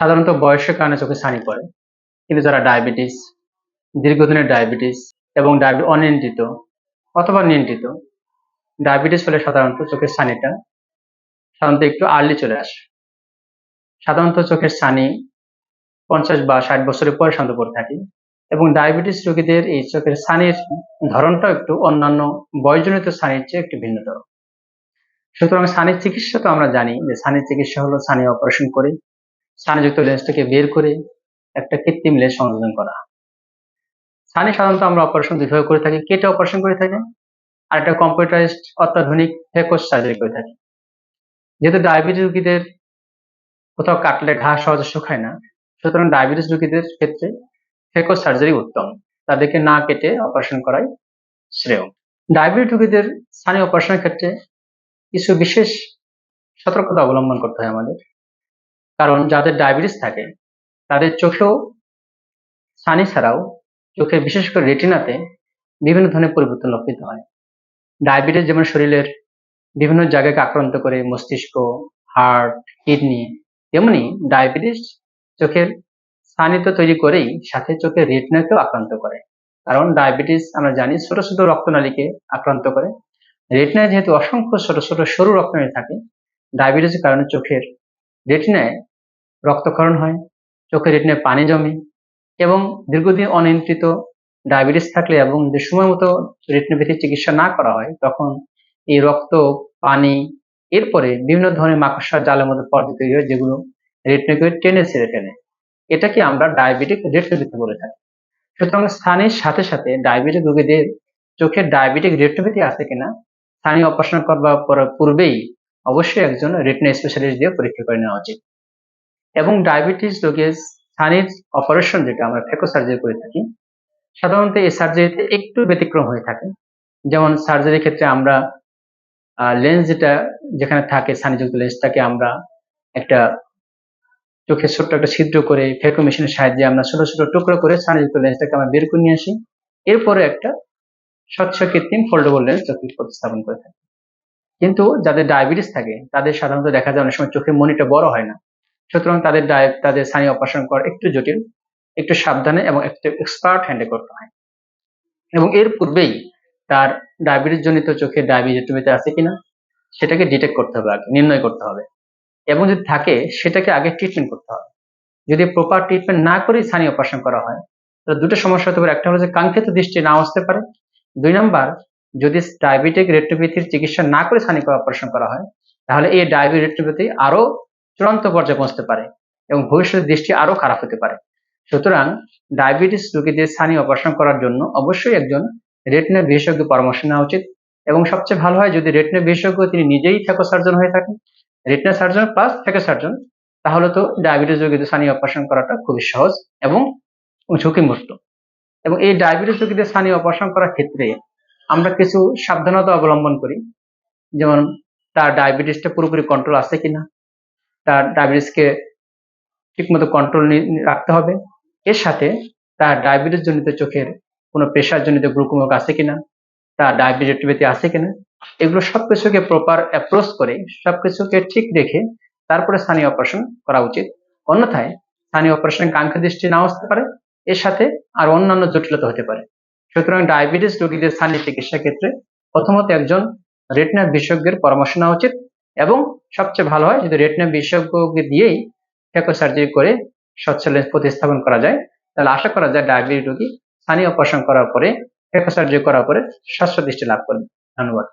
সাধারণত বয়সের কারণে চোখে ছানি পড়ে। কিন্তু যারা ডায়াবেটিস, দীর্ঘদিনের ডায়াবেটিস এবং ডায়াবেটিস অনিয়ন্ত্রিত অথবা নিয়ন্ত্রিত, ডায়াবেটিস হলে সাধারণত চোখের ছানিটা সাধারণত একটু আর্লি চলে আসে। সাধারণত চোখের ছানি পঞ্চাশ বা ষাট বছরের পরে সাধারণত পড়ে থাকে এবং ডায়াবেটিস রোগীদের এই চোখের ছানির ধরনটা একটু অন্যান্য বয়সজনিত ছানির চেয়ে একটু ভিন্নতর। সুতরাং ছানির চিকিৎসা তো আমরা জানি যে ছানির চিকিৎসা হলো ছানি অপারেশন করে ছানিযুক্ত লেন্সটাকে বের করে একটা কৃত্রিম লেন্স সংযোজন করা। ছানি সাধারণত আমরা অপারেশন দুইভাবে করে থাকি। কেটে অপারেশন করে থাকি আর একটা কম্পিউটারাইজড অত্যাধুনিক ফেকোস সার্জারি করে থাকি। যেহেতু ডায়াবেটিস রোগীদের কোথাও কাটলে ঘা সহজে শুকায় না, সুতরাং ডায়াবেটিস রোগীদের ক্ষেত্রে ফেকোস সার্জারি উত্তম। তাদেরকে না কেটে অপারেশন করাই শ্রেয়। ডায়াবেটিস রোগীদের স্থানীয় অপারেশনের ক্ষেত্রে কিছু বিশেষ সতর্কতা অবলম্বন করতে হয় আমাদের। কারণ যাদের ডায়াবেটিস থাকে, তাদের চোখেও ছানি ছাড়াও চোখে বিশেষ করে রেটিনাতে বিভিন্ন ধরনের পরিবর্তন লক্ষিত হয়। ডায়াবেটিস যেমন শরীরের বিভিন্ন জায়গাকে আক্রান্ত করে, মস্তিষ্ক, হার্ট, কিডনি, তেমনি ডায়াবেটিস চোখের স্থানিত তৈরি করেই সাথে চোখের রেটিনাকেও আক্রান্ত করে। কারণ ডায়াবেটিস আমরা জানি ছোট ছোট রক্তনালীকে আক্রান্ত করে। রেটিনায় যেহেতু অসংখ্য ছোট ছোট সরু রক্তনালী থাকে, ডায়াবেটিসের কারণে চোখের রেটিনায় রক্তক্ষরণ হয় চোখের রেটিনায় পানি জমে এবং দীর্ঘদিন অনিয়ন্ত্রিত ডায়াবেটিস থাকলে এবং যে সময় মতো রেটিনোপ্যাথি চিকিৎসা না করা হয়, তখন এই রক্ত, পানি, এরপরে বিভিন্ন ধরনের মাকড়সার জালের মধ্যে পর্দা তৈরি হয়, যেগুলো রেটিনোকে টেনে ছেড়ে ফেলে। এটাকে আমরা ডায়াবেটিক রেটিনোপ্যাথি বলে থাকি। সুতরাং স্থানের সাথে সাথে ডায়াবেটিক রোগীদের চোখের ডায়াবেটিক রেটিনোপ্যাথি আছে কিনা, স্থানীয় অপারেশন করবার পূর্বেই অবশ্যই একজন রেটিনা স্পেশালিস্ট দিয়ে পরীক্ষা করে নেওয়া উচিত। এবং ডায়াবেটিস রোগের স্থানীয় অপারেশন যেটা আমরা ফেকো সার্জারি করে থাকি, সাধারণত এই সার্জারিতে একটু ব্যতিক্রম হয়ে থাকে। যেমন সার্জারির ক্ষেত্রে আমরা লেন্স যেটা, যেখানে থাকে সানিযুক্ত লেন্সটাকে আমরা একটা চোখে ছোট্ট একটা ছিদ্র করে ফেকো মেশিনের সাহায্যে আমরা ছোট ছোট টুকরো করে সানিযুক্ত লেন্সটাকে আমরা বের করে নিয়ে আসি। এরপরে একটা স্বচ্ছ কৃত্রিম ফোল্ডেবল লেন্স চোখে প্রতিস্থাপন করে থাকি। কিন্তু যাদের ডায়াবেটিস থাকে, তাদের সাধারণত দেখা যায় অনেক সময় চোখের মনিটা বড় হয় না। সুতরাং তাদের ডায়েট তাদের সানি অপারেশন করা একটু জটিল, একটু সাবধানে এবং একটু এক্সপার্ট হ্যান্ডে করতে হয়। এবং এর পূর্বেই তার ডায়াবেটিস জনিত চোখে ডায়াবেটিস আছে কিনা, সেটাকে ডিটেক্ট করতে হবে আগে, নির্ণয় করতে হবে। এবং যদি থাকে, সেটাকে আগে ট্রিটমেন্ট করতে হবে। যদি প্রপার ট্রিটমেন্ট না করে সানি অপারেশন করা হয়, তাহলে দুটো সমস্যা হতে পারে। একটা হলো যে কাঙ্ক্ষিত দৃষ্টি না আসতে পারে। দুই নাম্বার, যদি ডায়াবেটিক রেট্রোপ্যাথির চিকিৎসা না করে সানি অপারেশন করা হয়, তাহলে এই ডায়াবেটিক রেট্রোপ্যাথি আরও চূড়ান্ত পর্যায়ে পৌঁছতে পারে এবং ভবিষ্যতের দৃষ্টি আরও খারাপ হতে পারে। সুতরাং ডায়াবেটিস রোগীদের স্থানীয় অপারেশন করার জন্য অবশ্যই একজন রেটিনা বিশেষজ্ঞ পরামর্শ নেওয়া উচিত এবং সবচেয়ে ভালো হয় যদি রেটিনা বিশেষজ্ঞ তিনি নিজেই ফ্যাকো সার্জন হয়ে থাকেন retina surgeon plus phaco surgeon তাহলে তো ডায়াবেটিস রোগীদের স্থানীয় অপারেশন করাটা খুবই সহজ এবং ঝুঁকিমুক্ত। এবং এই ডায়াবেটিস রোগীদের স্থানীয় অপারেশন করার ক্ষেত্রে আমরা কিছু সাবধানতা অবলম্বন করি। যেমন তার ডায়াবেটিসটা পুরোপুরি কন্ট্রোল আছে কিনা তার ডায়াবেটিসকে ঠিকমতো কন্ট্রোল রাখতে হবে। এর সাথে তার ডায়াবেটিস জনিত চোখের কোনো প্রেশার জনিত গ্লুকোমক আছে কিনা, তার ডায়াবেটিস আছে কিনা, এগুলো সবকিছুকে প্রপার অ্যাপ্রোচ করে সব কিছুকে ঠিক রেখে তারপরে স্থানীয় অপারেশন করা উচিত। অন্যথায় স্থানীয় অপারেশন কাঙ্ক্ষা দৃষ্টি নাও আসতে পারে, এর সাথে আর অন্যান্য জটিলতা হতে পারে। সুতরাং ডায়াবেটিস রোগীদের স্থানীয় চিকিৎসা ক্ষেত্রে প্রথমত একজন রেটিনা বিশেষজ্ঞের পরামর্শ নেওয়া উচিত। এবং সবচেয়ে ভালো হয় যদি রেটিনা বিশেষজ্ঞকে দিয়েই ফেকো সার্জারি করে স্বচ্ছ লেন্স প্রতিস্থাপন করা যায়, তাহলে আশা করা যায় ডায়াবেটিস রোগী স্থানীয় অপারেশন করার পরে ফেকো সার্জারি করার পরে স্বচ্ছ দৃষ্টি লাভ করবে। ধন্যবাদ।